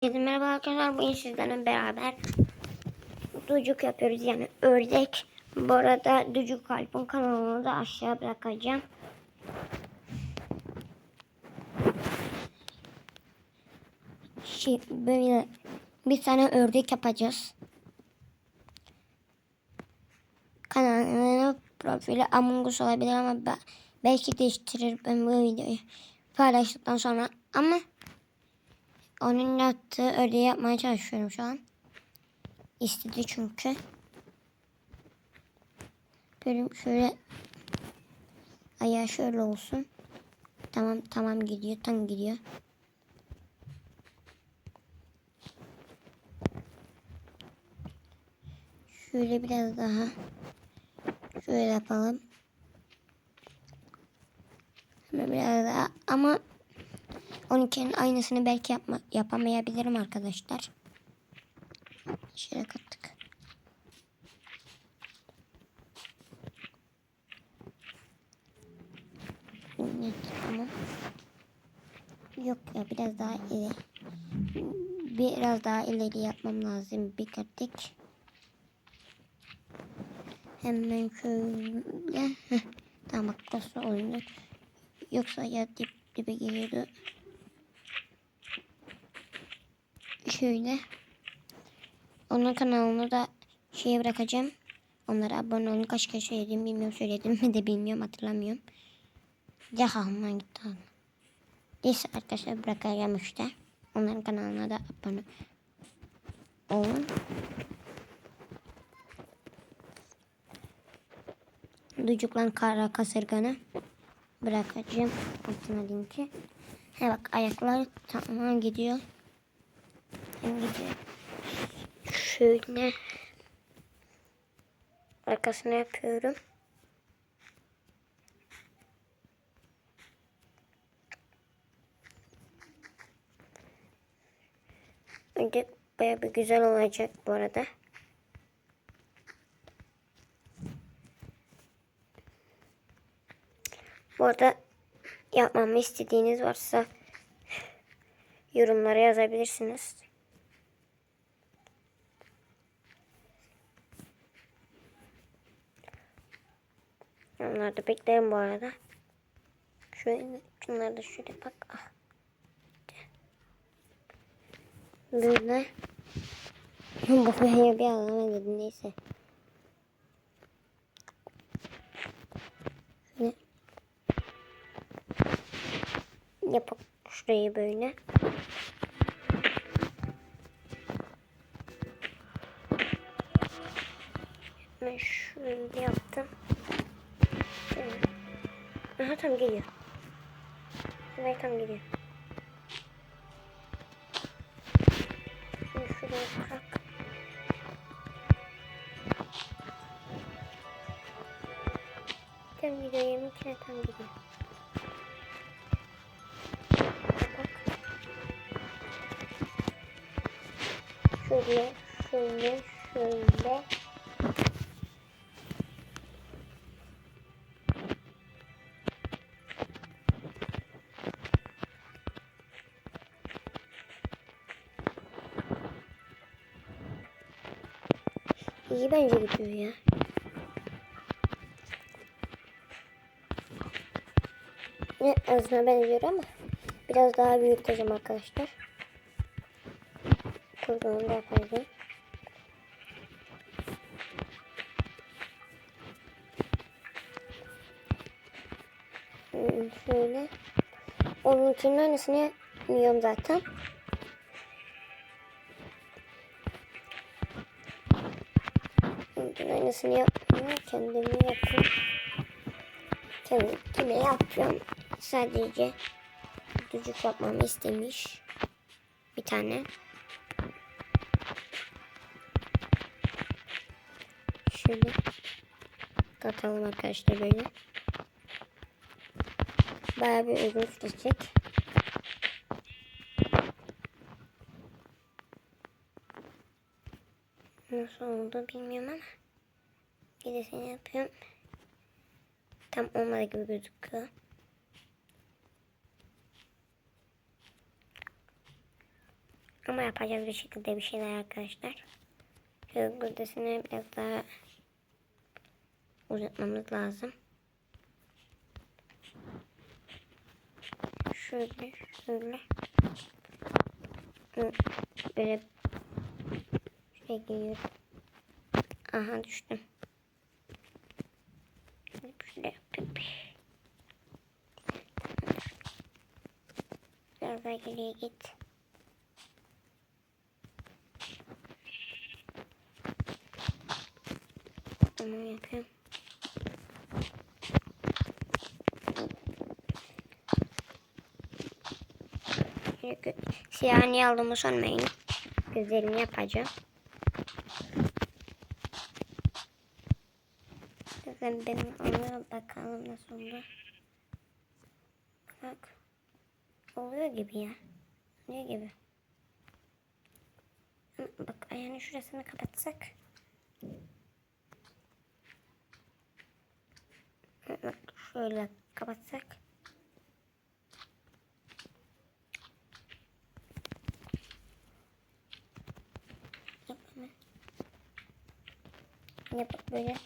Herkese merhaba arkadaşlar. Bugün sizlerle beraber ducuk yapıyoruz. Yani ördek. Bu arada Ducuk Alp'in kanalını da aşağı bırakacağım. Şey, böyle bir tane ördek yapacağız. Kanalının profili Among Us olabilir ama belki değiştirir ben bu videoyu paylaştıktan sonra ama onun yaptığı ördeği yapmaya çalışıyorum şu an. İstedi çünkü. Böyle şöyle ayağı şöyle olsun. Tamam tamam gidiyor tam gidiyor. Şöyle biraz daha şöyle yapalım. Biraz daha ama 12'nin aynısını belki yapma, yapamayabilirim arkadaşlar. Şöyle kattık. Evet, tamam. Yok ya biraz daha ileri. Biraz daha ileri yapmam lazım. Kattık. Hemen şöyle. Tamam bak oyunu. Yoksa ya dip dibe geliyordu. Şöyle. Onun kanalını da şeye bırakacağım. Onlara abone olun. Kaç kere söyledim bilmiyorum. Söyledim mi de bilmiyorum hatırlamıyorum. Yakamdan gitti. abi. Neyse arkadaşlar bırakacağım işte. Onların kanalına da abone olun. Ducuklan kara kasırganı bırakacağım. Altına linki. He bak ayaklar tamam gidiyor. Gidiyor. Şöyle arkasına yapıyorum. Önce baya bir güzel olacak bu arada. Bu arada yapmamı istediğiniz varsa yorumlara yazabilirsiniz. Onları da bu arada. Şöyle, şunları da şöyle bak. Ah. Böyle. Babaya bir alamadım neyse. Şöyle. Yapıp şurayı böyle. Ben şöyle yaptım. Aha tam geliyor. Evet tam geliyor. Şimdi şuraya bırak. Tam gidiyor. Yemekine tam gidiyor. Şöyle, şöyle, şöyle. İyi bence gidiyor ya. Ne azına benziyor ama biraz daha büyüteceğim arkadaşlar. Kuyruğunu da yapacağım. Hmm, Şöyle. Onun için aynısını yapmıyorum zaten. Ben aynısını yapmıyorum. Kendimi yapıyorum. Kendime yapıyorum. Sadece düdük yapmamı istemiş. Bir tane. Şöyle katalım arkadaşlar böyle. Bayağı bir uzun sürecek. Nasıl oldu bilmiyorum ama. Gerisini yapıyorum. Tam olmadı gibi gözüküyor. Ama yapacağız bir şekilde bir şeyler arkadaşlar. Şöyle gövdesini biraz daha uzatmamız lazım. Şöyle şöyle. Böyle şuraya geliyorum. Aha düştüm. Şöyle yapayım. Daha geriye git. Tamam yapıyorum. Siyah niye aldığımı sormayın. Gözlerimi yapacağım. Bakın benim ona bakalım nasıl oldu. Bak. Oluyor gibi ya. Ne gibi? Bak ayağının şurasını kapatsak. Bak şöyle kapatsak. Yap. Yap böyle.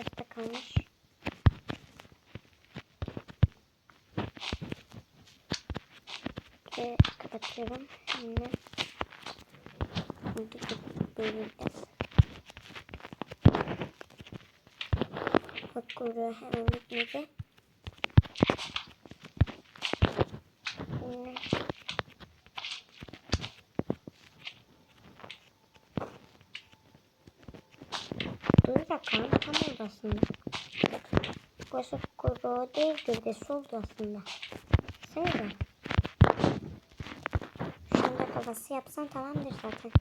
Da kalmış. Ve kapatıyorum. Şimdi burada böyle biraz. Bak kuyruğu hemen bitmedi. Şimdi Dakika. Tam oldu aslında. Burası kuyruğu değil gövdesi oldu aslında. Söyle. Şunu da kafası yapsan tamamdır zaten.